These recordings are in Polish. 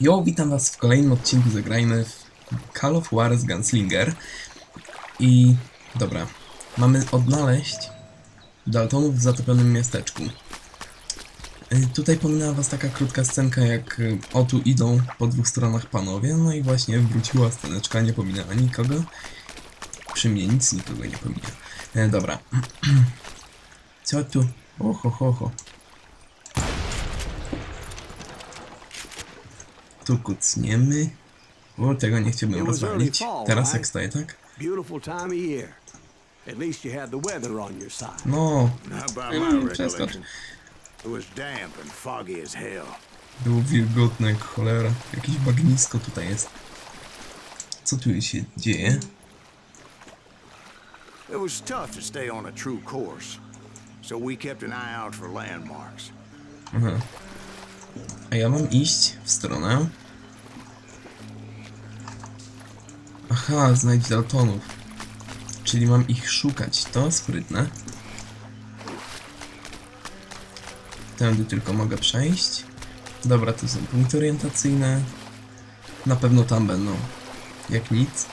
Jo, witam was w kolejnym odcinku Zagrajmy w Call of Juarez Gunslinger. I dobra, mamy odnaleźć Daltonów w zatopionym miasteczku. Y, Tutaj pominęła was taka krótka scenka, jak y, o tu idą po dwóch stronach panowie, no i właśnie wróciła sceneczka, nie pominęła nikogo. Przy mnie nic nikogo nie pomina. E, dobra. Co tu? Oho, ho, ho. Tu kucniemy. O, tego nie chciałbym rozwalić. Teraz jak stoję, tak? No, Mm, przeskocz. Było wilgotne jak cholera. Jakieś bagnisko tutaj jest. Co tu się dzieje? It was tough to stay on a true course, so we kept an eye out for landmarks. Aha. A ja mam iść w stronę. Aha, znajdź Daltonów. Czyli mam ich szukać. To sprytne. Tędy tylko mogę przejść. Dobra, to są punkty orientacyjne. Na pewno tam będą. Jak nic.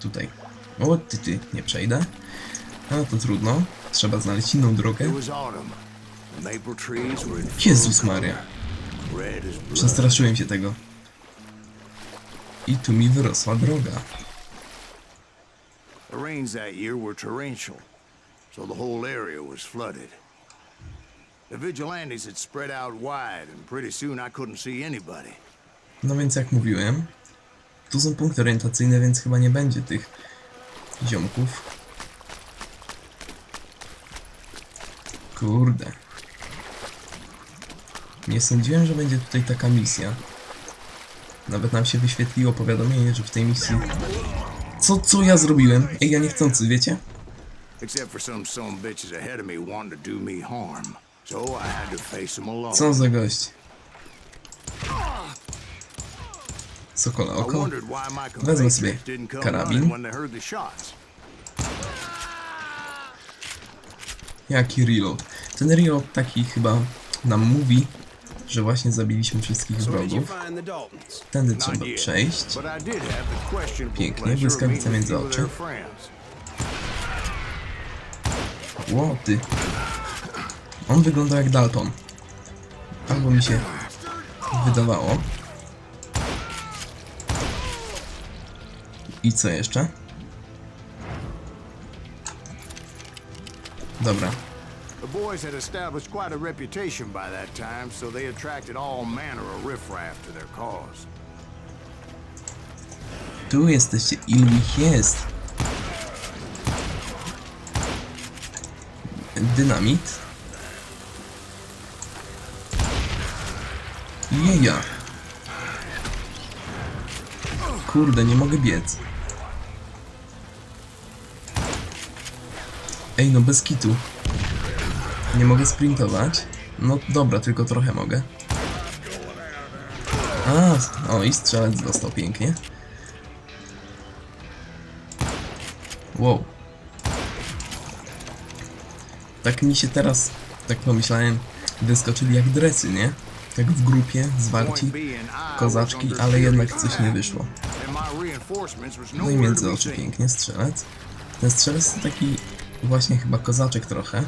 Tutaj. O, ty, ty, nie przejdę. No to trudno. Trzeba znaleźć inną drogę. Jezus Maria. Przestraszyłem się tego. I tu mi wyrosła droga. The rains that year were torrential, so the whole area was flooded. The vigilantes had spread out wide, and pretty soon I couldn't see anybody. No więc jak mówiłem, tu są punkty orientacyjne, więc chyba nie będzie tych ziomków. Kurde. Nie sądziłem, że będzie tutaj taka misja. Nawet nam się wyświetliło powiadomienie, że w tej misji... Co, co ja zrobiłem? Ej, ja niechcący, wiecie? Co za gość? Sokola oko. Wezmę sobie karabin. Jaki reload? Ten reload taki chyba nam mówi, że właśnie zabiliśmy wszystkich wrogów. Tędy trzeba przejść. Pięknie, błyskawica między oczy. Łoty. On wygląda jak Dalton. Albo mi się wydawało. I co jeszcze? Dobra. The boys had established quite a reputation by that time, so they attracted all manner of riffraff to their cause. Tu jesteście. Ilu ich jest? Dynamit. Jeja. Kurde, nie mogę biec. Ej, no bez kitu. Nie mogę sprintować. No dobra, tylko trochę mogę. A, o i strzelec dostał pięknie. Wow. Tak mi się teraz, tak pomyślałem, wyskoczyli jak dresy, nie? Tak w grupie, zwarci, kozaczki, ale jednak coś nie wyszło. No i między oczy pięknie, strzelec. Ten strzelec to taki właśnie chyba kozaczek trochę.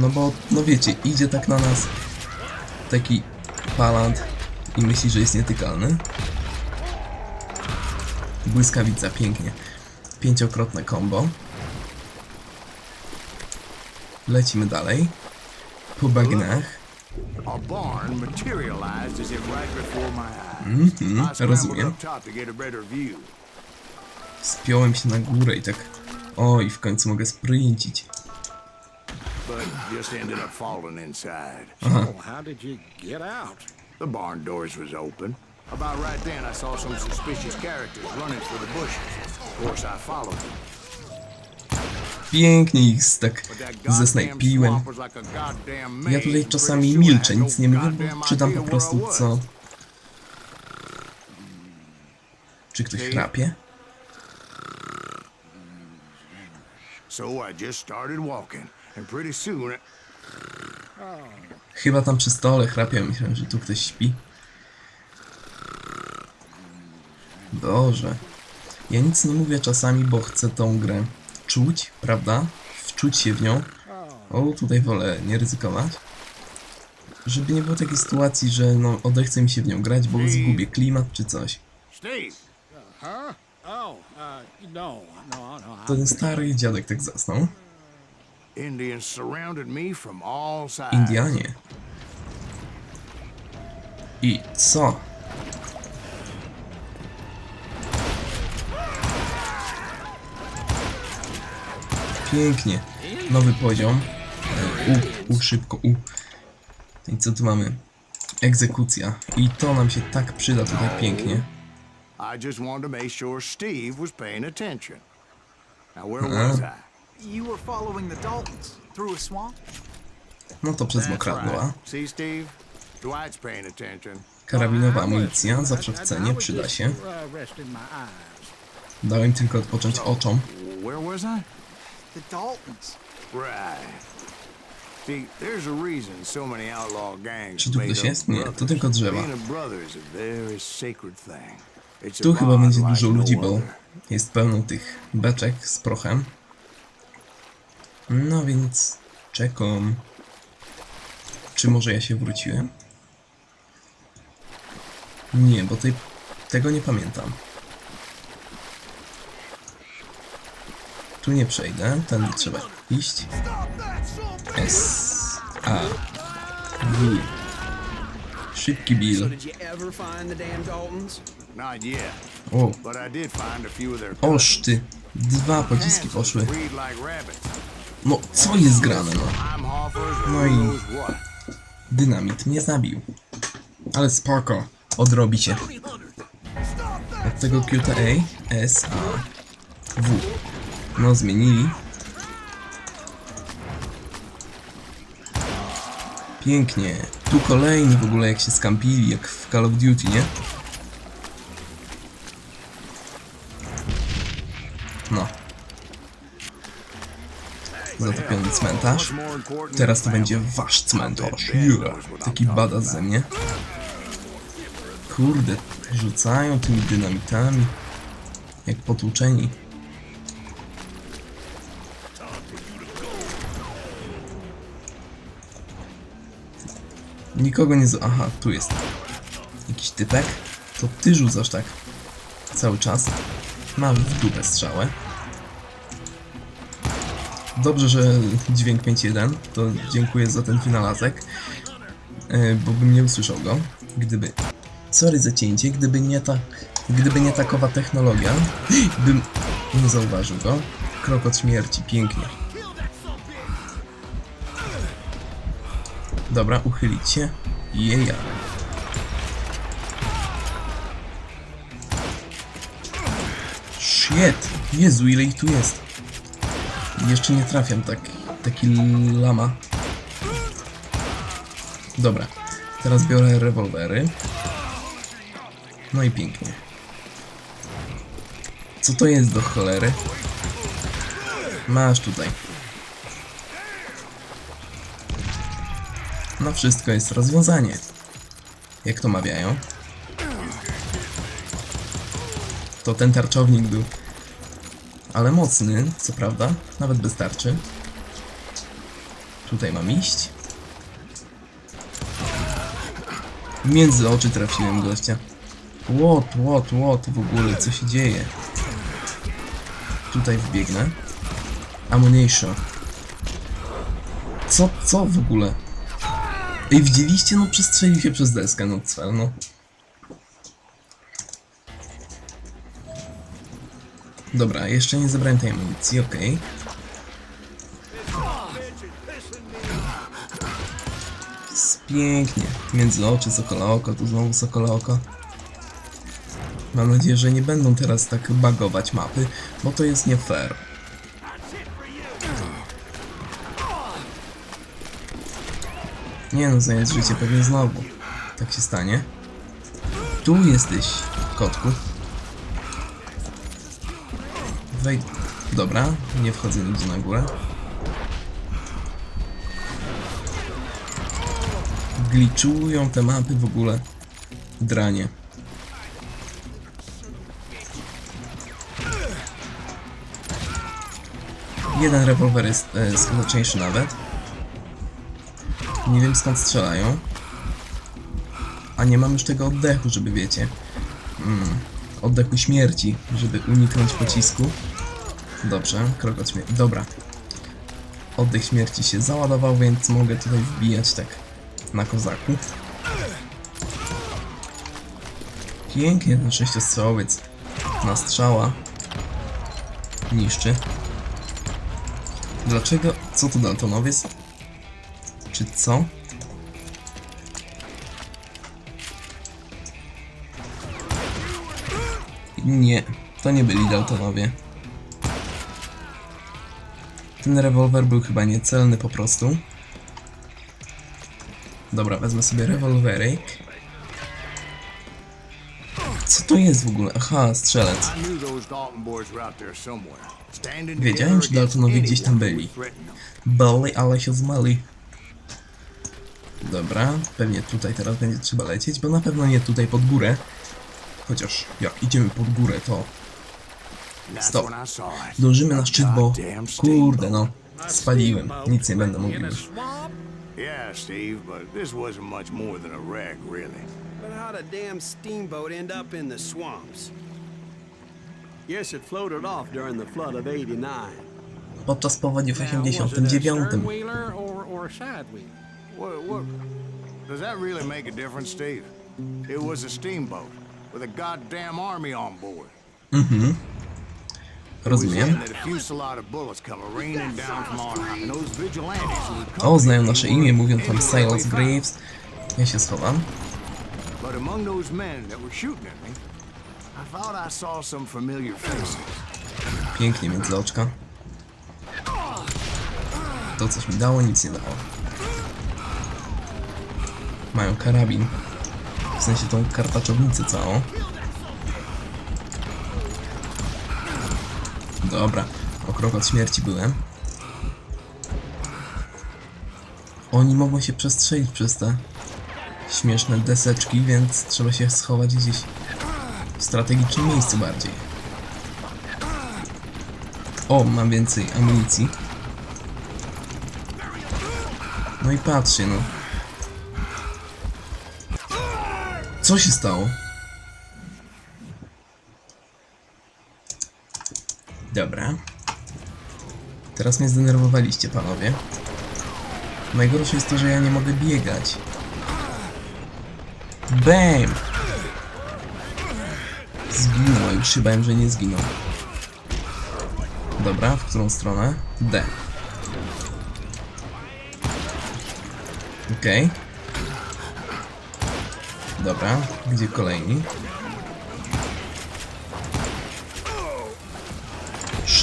No bo, no wiecie, idzie tak na nas taki palant i myśli, że jest nietykalny. Błyskawica, pięknie. Pięciokrotne combo. Lecimy dalej. Po bagnach. Mhm, rozumiem. Spiąłem się na górę i tak... O, i w końcu mogę sprincić. Just ended up falling inside. Uh-huh. Oh, how did you get out? The barn doors was open. About right then, I saw some suspicious characters running for the bushes. Of course, I followed them. Pięknie ich tak zesnajpiłem. Ja tutaj czasami milczę, nic no nie mówię, goddamn bo czytam po prostu co... Czy ktoś chrapie? So I just started walking, and pretty soon it... Chyba tam przy stole chrapia, myślałem, że tu ktoś śpi. Boże. Ja nic nie mówię czasami, bo chcę tą grę czuć, prawda? Wczuć się w nią. O, tutaj wolę nie ryzykować. Żeby nie było takiej sytuacji, że no odechce mi się w nią grać, bo zgubię klimat czy coś. Oh, uh, no, no, no. I- Ten stary dziadek tak zasnął. Indianie. I co? Pięknie. Nowy poziom. E, U, u, szybko, u. I co tu mamy? Egzekucja. I to nam się tak przyda tutaj pięknie. I just wanted to make sure Steve was paying attention. Now, where was I? You were following the Daltons through a swamp? No to przez mokradła. See, Steve? Dwight's paying attention. Karabinowa amunicja zawsze w cenie przyda się. Uh. Dałem tylko odpocząć oczom. Where was I? The Daltons. Right. See, there's a reason so many outlaw gangs Czy tu made ktoś jest? Nie, to tylko drzewa. Tu chyba będzie dużo no ludzi, bo jest pełno tych beczek z prochem. No więc czekam. Czy może ja się wróciłem? Nie, bo tej, tego nie pamiętam. Tu nie przejdę, tędy trzeba iść. S, A, W. Szybki Bill. O, oż ty. Dwa pociski poszły. No, co jest grane, no? No i-. Dynamit mnie zabił. Ale spoko. Odrobi się. Od tego QTA S, A, W. No, zmienili. Pięknie. Tu kolejni w ogóle jak się skampili, jak w Call of Duty, nie? Cmentarz. Teraz to będzie wasz cmentarz. Taki badass ze mnie. Kurde, rzucają tymi dynamitami. Jak potłuczeni. Nikogo nie z... Aha, tu jest. Jakiś typek? To ty rzucasz tak. Cały czas. Mam w dupę strzałę. Dobrze, że dźwięk 5.1, to dziękuję za ten wynalazek, e, bo bym nie usłyszał go, gdyby... Sorry za cięcie, gdyby nie ta... Gdyby nie takowa technologia, bym nie zauważył go. Krok od śmierci, pięknie. Dobra, uchylić się. Jeja. Shit! Jezu, ile ich tu jest. Jeszcze nie trafiam tak, taki lama. Dobra, teraz biorę rewolwery. No i pięknie. Co to jest do cholery? Masz tutaj. Na wszystko jest rozwiązanie. Jak to mawiają? To ten tarczownik był ale mocny, co prawda, nawet bez tarczy. Tutaj mam iść. Między oczy trafiłem gościa. Łot, łot, łot, w ogóle, co się dzieje? Tutaj wbiegnę. Ammunition. Co, co w ogóle? Ej, widzieliście? No przestrzelił się przez deskę, no cel, no. Dobra, jeszcze nie zebrałem tej amunicji. Jest Pięknie. Między oczy, sokola oko, tu znowu sokola oko. Mam nadzieję, że nie będą teraz tak bagować mapy, bo to jest nie fair. Nie no, zająć życie pewnie znowu. Tak się stanie. Tu jesteś, kotku. Wejdź. Dobra, nie wchodzę nigdzie na górę. Gliczują te mapy w ogóle. Dranie. Jeden rewolwer jest e, skuteczniejszy nawet. Nie wiem skąd strzelają. A nie mam już tego oddechu, żeby wiecie. Mm, oddechu śmierci, żeby uniknąć pocisku. Dobrze, krok od śmierci. Dobra. Oddech śmierci się załadował, więc mogę tutaj wbijać tak na kozaku. Pięknie ten sześciostrzałowiec na strzała niszczy. Dlaczego? Co to Daltonowiec? Czy co? Nie, to nie byli Daltonowie. Ten rewolwer był chyba niecelny po prostu. Dobra, wezmę sobie rewolwerek. Co to jest w ogóle? Aha, strzelec. Wiedziałem, że Daltonowie gdzieś tam byli. Bali, ale się zmali. Dobra, pewnie tutaj teraz będzie trzeba lecieć, bo na pewno nie tutaj pod górę. Chociaż jak idziemy pod górę, to Stop. dążymy na szczyt, bo kurde no, spaliłem. Nic nie będę mówił? Yeah, Steve, but this wasn't much more than a wreck, really. But how'd a damn steamboat end up in the swamps? Yes, it floated off during the flood of 89. Podczas powodzi w Now, was it a 89. stern-wheeler or, or a side-wheeler? What, what, does that really make a difference, Steve? It was a steamboat with a goddamn army on board. Mhm. Rozumiem. O, znają nasze imię, mówią tam Silas. Graves. Ja się schowam. Pięknie między oczka. To coś mi dało, nic nie dało. Mają karabin. W sensie tą kartaczownicę całą. Dobra, o krok od śmierci byłem. Oni mogą się przestrzelić przez te śmieszne deseczki, więc trzeba się schować gdzieś w strategicznym miejscu bardziej. O, mam więcej amunicji. No i patrzcie, no. Co się stało? Dobra. Teraz mnie zdenerwowaliście, panowie. Najgorsze jest to, że ja nie mogę biegać. Bam! Zginął, już się że nie zginął. Dobra, w którą stronę? D. Okej. Dobra, gdzie kolejni?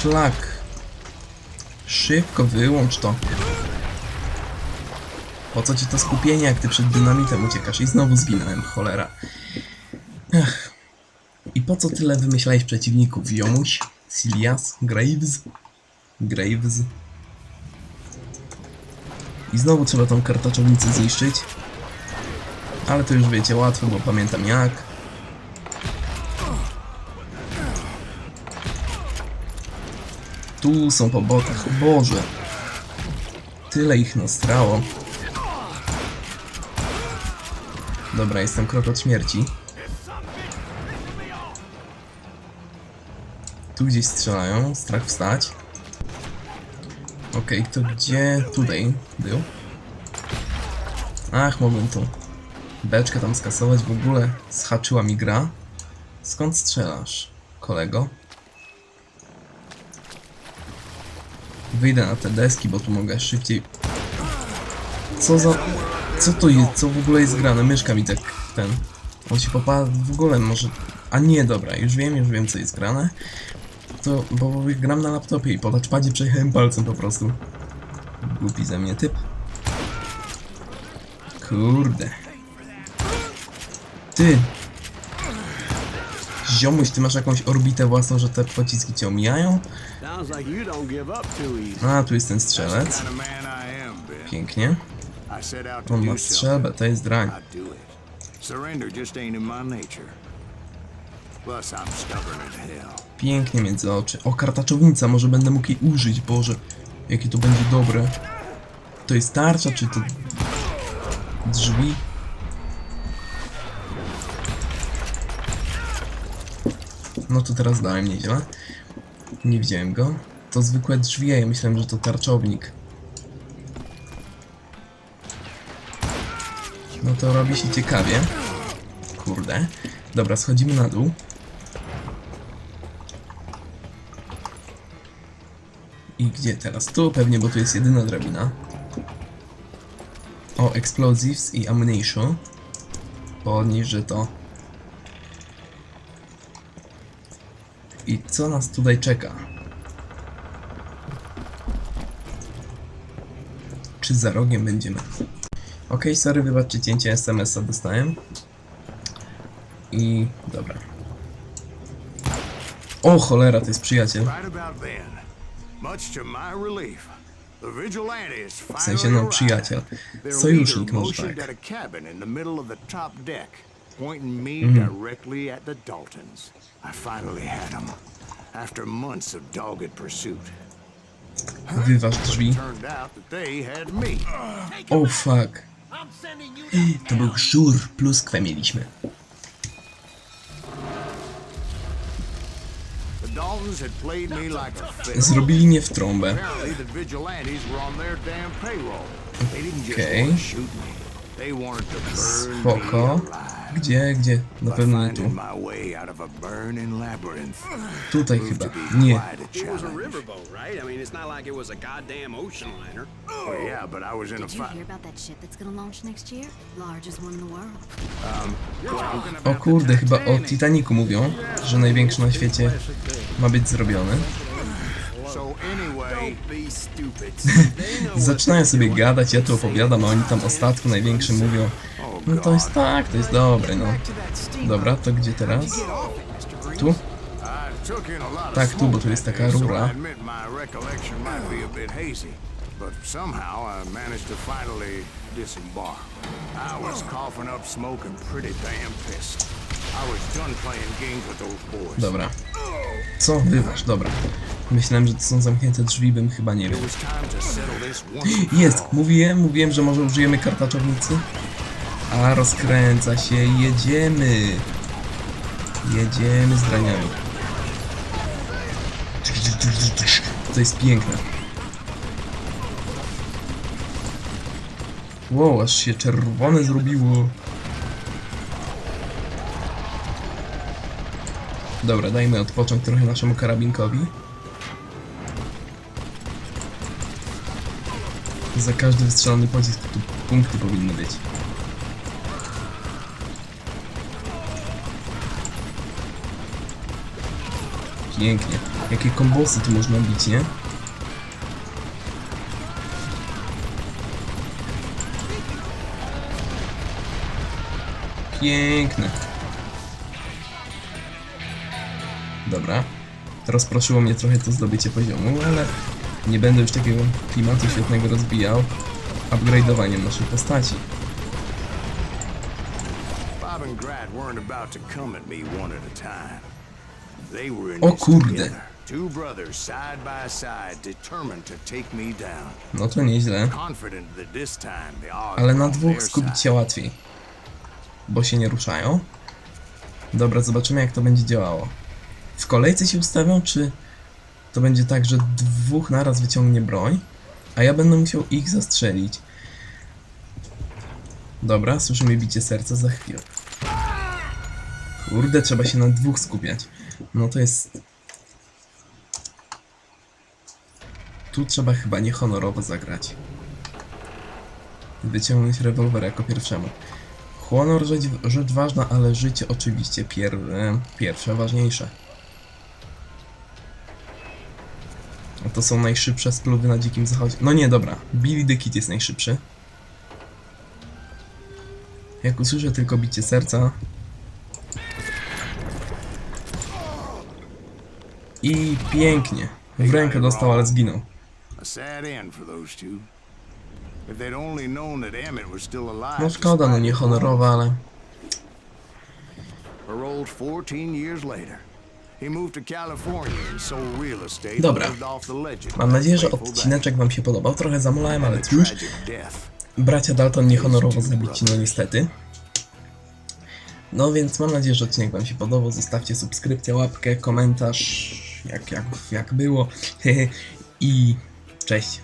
Szlak. Szybko wyłącz to. Po co ci to skupienie, jak ty przed dynamitem uciekasz? I znowu zginąłem, cholera. Ech. I po co tyle wymyślałeś przeciwników? Jomuś? Silias? Graves? Graves? I znowu trzeba tą kartaczownicę zniszczyć. Ale to już wiecie, łatwo, bo pamiętam jak. Tu są po bokach, o Boże. Tyle ich nastrało. Dobra, jestem krok od śmierci. Tu gdzieś strzelają, strach wstać. Okej, to gdzie tutaj był? Ach, mogłem tu beczkę tam skasować, w ogóle zhaczyła mi gra. Skąd strzelasz, kolego? Wyjdę na te deski, bo tu mogę szybciej... Co za... Co to jest? Co w ogóle jest grane? Myszka mi tak ten... On się popa... w ogóle może... A nie, dobra, już wiem, już wiem co jest grane. To, bo gram na laptopie i po touchpadzie przejechałem palcem po prostu. Głupi ze mnie typ. Kurde. Ty. Ziomuś, ty masz jakąś orbitę własną, że te pociski cię omijają? A, tu jest ten strzelec. Pięknie. On ma strzelbę, to jest drań. Pięknie między oczy. O, kartaczownica, może będę mógł jej użyć, Boże. Jakie to będzie dobre. To jest tarcza, czy to... Drzwi? No to teraz dałem nieźle. Nie widziałem go. To zwykłe drzwi, ja myślałem, że to tarczownik. No to robi się ciekawie. Kurde. Dobra, schodzimy na dół. I gdzie teraz? Tu pewnie, bo tu jest jedyna drabina. O, explosives i ammunition. Że to. I co nas tutaj czeka? Czy za rogiem będziemy? Okej, sorry, wybaczcie cięcie SMS-a dostałem. I dobra. O cholera, to jest przyjaciel. W sensie, no, przyjaciel. Sojusznik, może tak. at after months of dogged pursuit. Wyważ drzwi. Turned out that they had me. Oh fuck. To był żur, pluskwę mieliśmy. The Daltons had played me like a fiddle. Zrobili mnie w trąbę. Apparently, the vigilantes were on their damn payroll. They didn't just Okay. want to shoot me. They wanted to burn Spoko. alive. Gdzie, gdzie? Na pewno nie tu. Tutaj chyba. Nie. quite a It was a challenge. riverboat, right? I mean, it's not like it was a goddamn ocean liner. Oh, yeah, but I was in a Did you fight. hear about that ship that's gonna launch next year? Largest one in the world. O kurde, chyba o Titanicu mówią, że największy na świecie ma być zrobiony. Zaczynają sobie gadać, ja tu opowiadam, a oni tam o statku największym mówią. No to jest tak, to jest dobre, no. Dobra, to gdzie teraz? Tu? Tak, tu, bo tu jest taka rura. But somehow I managed to finally disembark. I was coughing up smoke and pretty damn pissed. I was done playing games with those boys. Dobra. Co? Wyważ, dobra. Myślałem, że to są zamknięte drzwi, bym chyba nie wiem. Jest! Mówiłem, mówiłem, że może użyjemy kartaczownicy. A rozkręca się, jedziemy! Jedziemy z draniami. To jest piękne. Wow, aż się czerwone zrobiło. Dobra, dajmy odpocząć trochę naszemu karabinkowi. Za każdy wystrzelony pocisk tu punkty powinny być. Pięknie. Jakie kombosy tu można bić, nie? Piękne. Dobra. Rozproszyło mnie trochę to zdobycie poziomu, ale nie będę już takiego klimatu świetnego rozbijał upgrade'owaniem naszej postaci. Bob and Grat weren't about to come at me one at a time. O kurde. together. Two brothers side by side, determined to take me down. No to nieźle, ale na dwóch skupić się łatwiej. Bo się nie ruszają. Dobra, zobaczymy jak to będzie działało. W kolejce się ustawią, czy to będzie tak, że dwóch naraz wyciągnie broń, a ja będę musiał ich zastrzelić. Dobra, słyszymy bicie serca za chwilę. Kurde, trzeba się na dwóch skupiać. No to jest... Tu trzeba chyba niehonorowo zagrać. Wyciągnąć rewolwer jako pierwszemu. Honor rzecz, rzecz ważna, ale życie oczywiście pier, pierwsze ważniejsze. To są najszybsze spluwy na dzikim zachodzie. No nie, dobra. Billy the Kid jest najszybszy. Jak usłyszę tylko bicie serca... I pięknie. W rękę dostał, ale zginął. No szkoda, no despite nie his honorowa, ale... Paroled 14 years later. He moved to California and sold real estate. and Dobra. Mam nadzieję, że odcineczek wam się podobał. Trochę zamulałem, ale cóż. Bracia Dalton niehonorowo zabici, no niestety. No więc mam nadzieję, że odcinek wam się podobał. Zostawcie subskrypcję, łapkę, komentarz, jak, jak, jak było. I cześć.